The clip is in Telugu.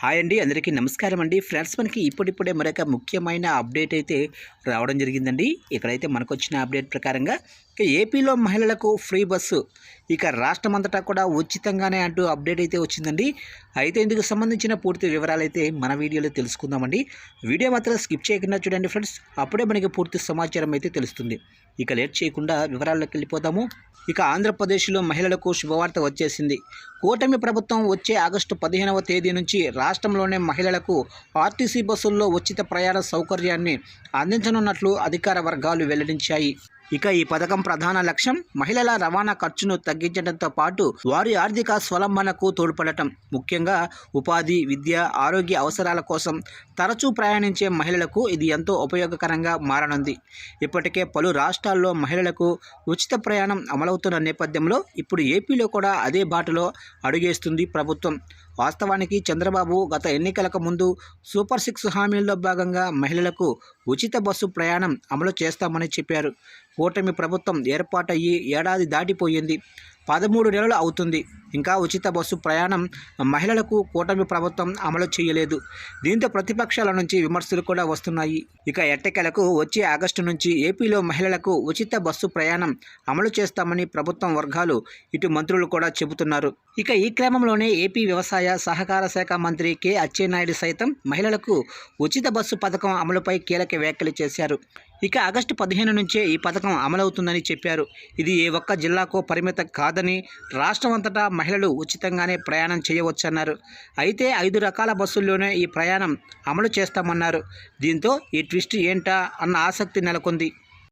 హాయ్ అండి అందరికీ నమస్కారం అండి. ఫ్రెండ్స్ మనకి ఇప్పుడిప్పుడే మరొక ముఖ్యమైన అప్డేట్ అయితే రావడం జరిగిందండి. ఇక్కడైతే మనకు వచ్చిన అప్డేట్ ప్రకారంగా ఇక ఏపీలో మహిళలకు ఫ్రీ బస్సు. ఇక రాష్ట్రం అంతటా కూడా ఉచితంగానే అంటూ అప్డేట్ అయితే వచ్చిందండి. అయితే ఇందుకు సంబంధించిన పూర్తి వివరాలు అయితే మన వీడియోలో తెలుసుకుందామండి. వీడియో మాత్రం స్కిప్ చేయకుండా చూడండి ఫ్రెండ్స్. అప్పుడే మనకి పూర్తి సమాచారం అయితే తెలుస్తుంది. ఇక లేట్ చేయకుండా వివరాల్లోకి వెళ్ళిపోతాము ఇక ఆంధ్రప్రదేశ్లో మహిళలకు శుభవార్త వచ్చేసింది. కూటమి ప్రభుత్వం వచ్చే ఆగస్టు పదిహేనవ తేదీ నుంచి రాష్ట్రంలోనే మహిళలకు ఆర్టీసీ బస్సుల్లో ఉచిత ప్రయాణ సౌకర్యాన్ని అందించనున్నట్లు అధికార వర్గాలు వెల్లడించాయి. ఇక ఈ పథకం ప్రధాన లక్ష్యం మహిళల రవాణా ఖర్చును తగ్గించడంతో పాటు వారి ఆర్థిక స్వలంబనకు తోడ్పడటం. ముఖ్యంగా ఉపాధి విద్య ఆరోగ్య అవసరాల కోసం తరచూ ప్రయాణించే మహిళలకు ఇది ఎంతో ఉపయోగకరంగా మారనుంది. ఇప్పటికే పలు రాష్ట్రాల్లో మహిళలకు ఉచిత ప్రయాణం అమలవుతున్న నేపథ్యంలో ఇప్పుడు ఏపీలో కూడా అదే బాటలో అడుగేస్తుంది ప్రభుత్వం. వాస్తవానికి చంద్రబాబు గత ఎన్నికలకు ముందు సూపర్ సిక్స్ హామీల్లో భాగంగా మహిళలకు ఉచిత బస్సు ప్రయాణం అమలు చేస్తామని చెప్పారు. కూటమి ప్రభుత్వం ఏర్పాటయ్యి ఏడాది దాటిపోయింది. పదమూడు నెలలు అవుతుంది. ఇంకా ఉచిత బస్సు ప్రయాణం మహిళలకు కూటమి ప్రభుత్వం అమలు చేయలేదు. దీంతో ప్రతిపక్షాల నుంచి విమర్శలు కూడా వస్తున్నాయి. ఇక ఎట్టకెలకు వచ్చే ఆగస్టు నుంచి ఏపీలో మహిళలకు ఉచిత బస్సు ప్రయాణం అమలు చేస్తామని ప్రభుత్వం వర్గాలు ఇటు మంత్రులు కూడా చెబుతున్నారు. ఇక ఈ క్రమంలోనే ఏపీ వ్యవసాయ సహకార శాఖ మంత్రి కె. అచ్చెన్నాయుడు సైతం మహిళలకు ఉచిత బస్సు పథకం అమలుపై కీలక వ్యాఖ్యలు చేశారు. ఇక ఆగస్టు పదిహేను నుంచే ఈ పథకం అమలవుతుందని చెప్పారు. ఇది ఏ ఒక్క జిల్లాకో పరిమితం కాదని రాష్ట్రం అంతటా మహిళలు ఉచితంగానే ప్రయాణం చేయవచ్చన్నారు. అయితే ఐదు రకాల బస్సుల్లోనే ఈ ప్రయాణం అమలు చేస్తామన్నారు. దీంతో ఈ ట్విస్ట్ ఏంటా అన్న ఆసక్తి నెలకొంది.